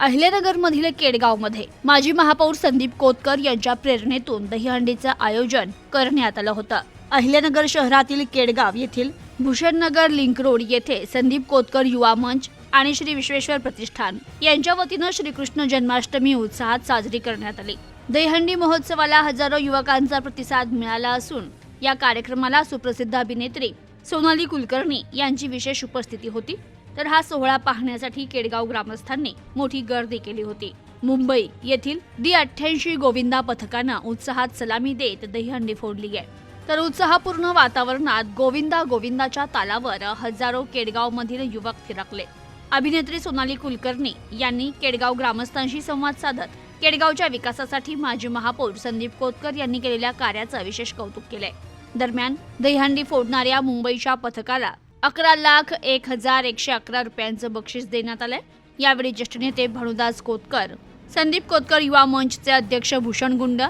अहिल्यानगरमधील केडगावमध्ये माजी महापौर संदीप कोतकर यांच्या प्रेरणेतून दहीहंडीचं आयोजन करण्यात आलं होतं. अहिल्यानगर शहरातील केडगाव येथील भूषणनगर लिंक रोड येथे संदीप कोतकर युवा मंच आणि श्री विश्वेश्वर प्रतिष्ठान यांच्या वतीनं श्रीकृष्ण जन्माष्टमी उत्साहात साजरी करण्यात आली. दहीहंडी महोत्सवाला हजारो युवकांचा प्रतिसाद मिळाला असून या कार्यक्रमाला सुप्रसिद्ध अभिनेत्री सोनाली कुलकर्णी यांची विशेष उपस्थिती होती. तर हा सोहळा पाहण्यासाठी केडगाव ग्रामस्थांनी मोठी गर्दी केली होती. मुंबई येथील डी अठ्ठ्याऐंशी गोविंदा पथकानं उत्साहात सलामी देत दहीहंडी फोडली आहे. तर उत्साहपूर्ण वातावरणात गोविंदा गोविंदाच्या तालावर हजारो केडगावमधील युवक फिरकले अभिनेत्री सोनाली कुलकर्णी यांनी केडगाव ग्रामस्थांशी संवाद साधत केडगावच्या विकासासाठी माजी महापौर संदीप कोतकर यांनी केलेल्या कार्याचं विशेष कौतुक केलंय. दरम्यान दहीहंडी फोडणाऱ्या मुंबईच्या पथकाला अकरा लाख एक हजार एकशे अकरा रुपयांचं बक्षीस देण्यात आलंय. यावेळी ज्येष्ठ नेते भानुदास कोतकर संदीप कोतकर युवा मंचचे अध्यक्ष भूषण गुंड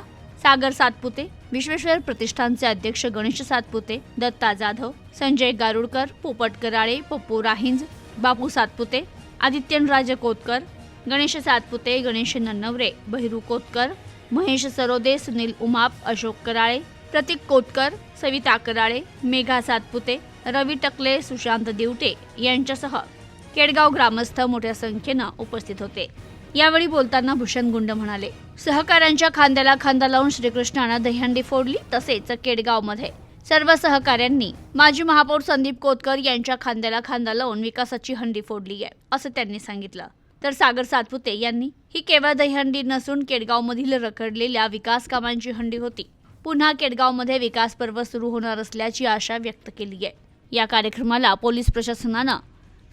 सागर सातपुते विश्वेश्वर प्रतिष्ठानचे अध्यक्ष गणेश सातपुते दत्ता जाधव संजय गारुडकर पोपट कराळे पप्पू राहिंज बापू सातपुते आदित्यनराज कोतकर गणेश सातपुते गणेश नन्नवरे बहिरू कोतकर महेश सरोदे सुनील उमाप अशोक कराळे प्रतीक कोतकर सविता कराळे मेघा सातपुते रवी टकले सुशांत दिवटे यांच्यासह केडगाव ग्रामस्थ मोठ्या संख्येनं उपस्थित होते. यावेळी बोलताना भूषण गुंड म्हणाले सहकाऱ्यांच्या खांद्याला खांदा लावून श्रीकृष्णानं दहीहंडी फोडली तसेच केडगावमध्ये सर्व सहकाऱ्यांनी माजी महापौर संदीप कोतकर यांच्या खांद्याला खांदा लावून विकासाची हंडी फोडली आहे असं त्यांनी सांगितलं. तर सागर सातपुते यांनी ही केवळ दहीहंडी नसून केडगावमधील रखडलेल्या विकास कामांची हंडी होती. पुन्हा केडगावमध्ये विकास पर्व सुरू होणार असल्याची आशा व्यक्त केली आहे. या कार्यक्रमाला पोलीस प्रशासनानं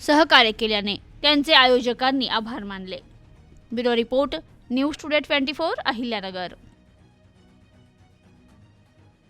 सहकार्य केल्याने त्यांचे आयोजकांनी आभार मानले. Bureau report news today twenty four Ahilyanagar.